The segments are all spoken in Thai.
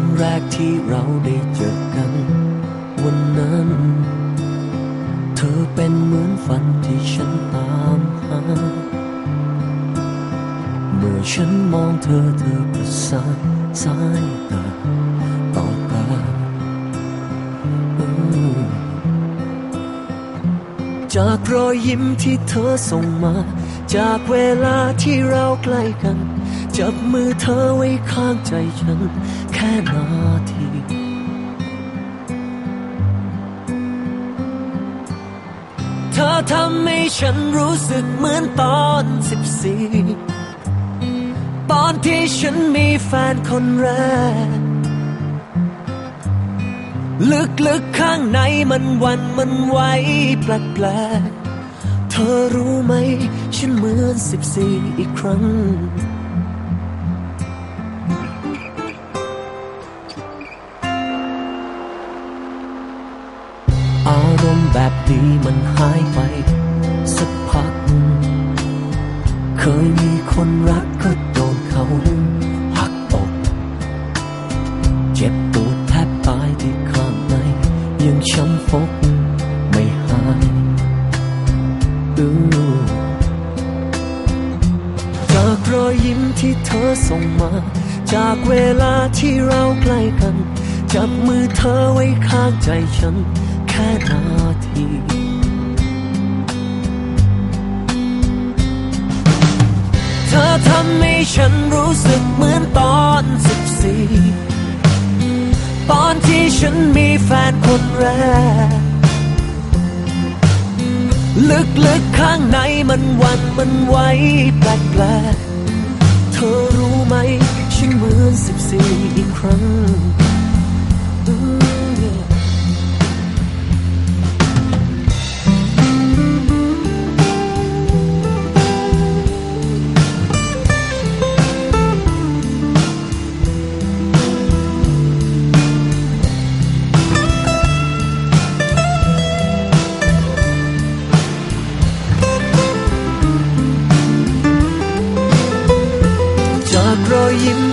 รั้งแรกที่เราได้เจอกัน วันนั้น เธอเป็นเหมือนฝันที่ฉันตามหา เมื่อฉันมองเธอเธอประสานสายตาต่อตาจากรอยยิ้มที่เธอส่งมา จากเวลาที่เราใกล้กัน จับมือเธอไว้ข้างใจฉัน แค่นาที เธอทำให้ฉันรู้สึกเหมือนตอนสิบสี่ตอนที่ฉันมีแฟนคนแรก ลึกๆข้างในมันวันมันไหวแปลกๆเธอรู้ไหม ฉันเหมือนสิบสี่อีกครั้ง แบบดีมันหายไป สักพัก เคยมีคนรักก็โดนเขาหักอกเจ็บปวดแทบตายที่ข้างใน ยังช้ำฟกไม่หายอือจากรอยยิ้มที่เธอส่งมา จากเวลาที่เราใกล้กัน จับมือเธอไว้ข้างใจฉัน ค่นาทีเธอทำให้ฉันรู้สึกเหมือนตอนสิบสี่ตอนที่ฉันมีแฟนคนแรก ลึกๆข้างในมันวันมันไหวแปลก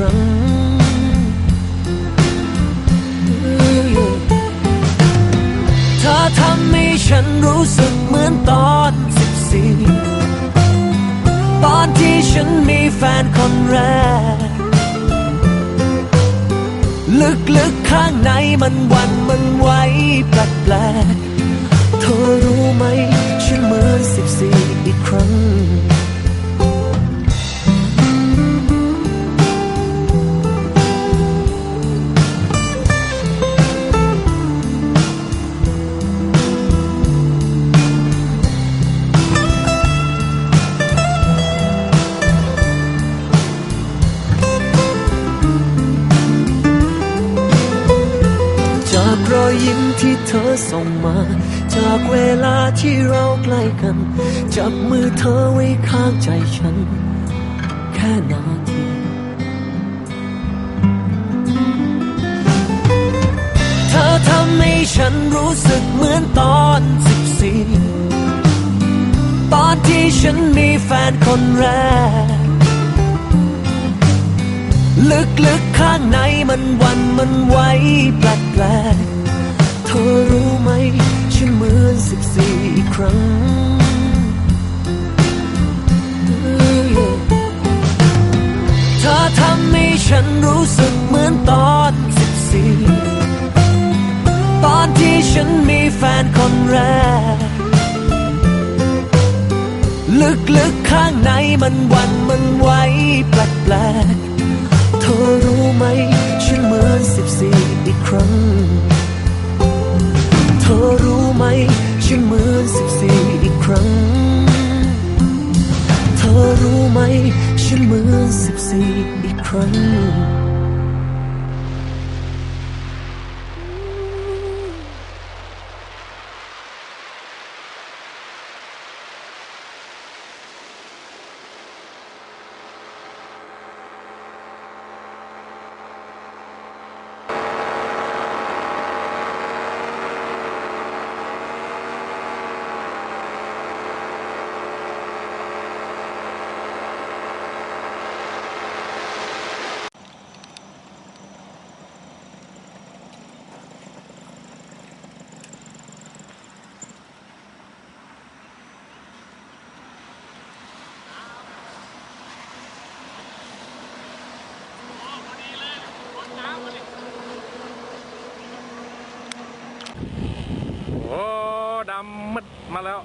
รั้งเธอทำให้ฉันรู้สึกเหมือนตอนสิบสี่ตอนที่ฉันมีแฟนคนแรก ลึกๆข้างในมันวันมันไหวแปลกๆ รอยยิ้มที่เธอส่งมา จากเวลาที่เราใกล้กัน จับมือเธอไว้ข้างใจฉัน แค่นาทีเธอทำให้ฉันรู้สึกเหมือนตอนสิบสี่ตอนที่ฉันมีแฟนคนแรก ลึกๆข้างในมันวันมันไหวแปลกๆ ธอรู้ไหมฉันเหมือนสิบสี่อีกครั้ง เธอทำให้ฉันรู้สึกเหมือนตอนสิบสี่ตอนที่ฉันมีแฟนคนแรก ลึกๆข้างในมันวันมันไหวแปลกๆเธอรู้ไหมฉันเหมือนสิบสี่อีกครั้ง ฉันเหมือนสิบสี่อีกครั้งามมืดมาแล้ว